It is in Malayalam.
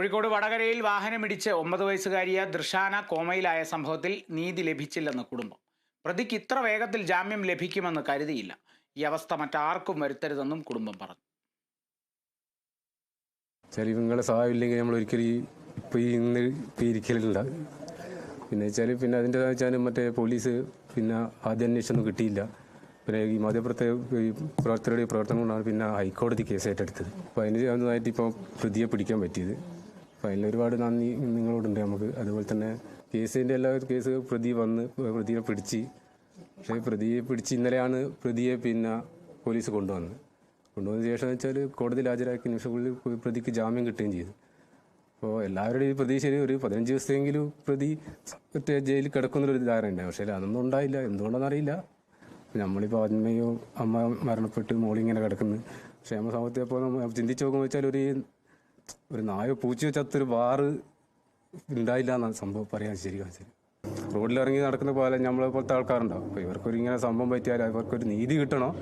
കോഴിക്കോട് വടകരയിൽ വാഹനമിടിച്ച് ഒമ്പത് വയസ്സുകാരിയ ദൃഷാന കോമയിലായ സംഭവത്തിൽ നീതി ലഭിച്ചില്ലെന്ന് കുടുംബം. പ്രതിക്ക് ഇത്ര വേഗത്തിൽ ജാമ്യം ലഭിക്കുമെന്ന് കരുതിയില്ല. ഈ അവസ്ഥ മറ്റാർക്കും വരുത്തരുതെന്നും കുടുംബം പറഞ്ഞു. വെച്ചാൽ സഹായമില്ലെങ്കിൽ നമ്മൾ ഒരിക്കലും ഈ ഇപ്പോൾ ഈ ഇന്ന് ഇപ്പോൾ പിന്നെ വെച്ചാൽ പിന്നെ അതിന്റെ വെച്ചാൽ മറ്റേ പോലീസ് പിന്നെ ആദ്യ അന്വേഷണം കിട്ടിയില്ല. പിന്നെ ഈ മാധ്യമപ്രത്തെ ഈ പ്രവർത്തകരുടെ പ്രവർത്തനം കൊണ്ടാണ് പിന്നെ ഹൈക്കോടതി കേസ് ഏറ്റെടുത്തത്. അപ്പോൾ അതിന് നന്നായിട്ട് ഇപ്പോൾ പ്രതിയെ പിടിക്കാൻ പറ്റിയത്. അപ്പോൾ ഒരുപാട് നന്ദി നിങ്ങളോടുണ്ട്. നമുക്ക് അതുപോലെ തന്നെ കേസിന്റെ എല്ലാ കേസ് പ്രതി വന്ന് പ്രതിയെ പിടിച്ച് പക്ഷേ പ്രതിയെ പിടിച്ച് ഇന്നലെയാണ് പ്രതിയെ പിന്നെ പോലീസ് കൊണ്ടുവന്നത്. കൊണ്ടുവന്ന ശേഷം എന്ന് വെച്ചാൽ കോടതിയിൽ ഹാജരാക്കിയ നിമിഷങ്ങളിൽ പ്രതിക്ക് ജാമ്യം കിട്ടുകയും ചെയ്തു. അപ്പോൾ എല്ലാവരുടെയും പ്രതീക്ഷയിൽ ഒരു പതിനഞ്ച് ദിവസത്തെങ്കിലും പ്രതി ജയിലിൽ കിടക്കുന്നൊരു ധാരണ ഉണ്ടായി പക്ഷേ അതൊന്നും ഉണ്ടായില്ല. എന്തുകൊണ്ടാണെന്നറിയില്ല നമ്മളിപ്പോൾ അമ്മയോ അമ്മ മരണപ്പെട്ട് മോളിങ്ങനെ കിടക്കുന്നു. പക്ഷേ നമ്മൾ സമയത്ത് അപ്പോൾ നമ്മൾ ചിന്തിച്ച് നോക്കുമ്പോൾ വെച്ചാൽ ഒരു ഒരു നായ പൂച്ചയോ ചത്തൊരു ബാറ് ഉണ്ടായില്ല എന്നാണ് സംഭവം പറയാൻ ശരിക്കും ശരി റോഡിലിറങ്ങി നടക്കുന്ന പോലെ നമ്മളെ പോലത്തെ ആൾക്കാരുണ്ടാവും. അപ്പോൾ ഇവർക്കൊരു ഇങ്ങനെ സംഭവം പറ്റിയാൽ അവർക്കൊരു നീതി കിട്ടണം?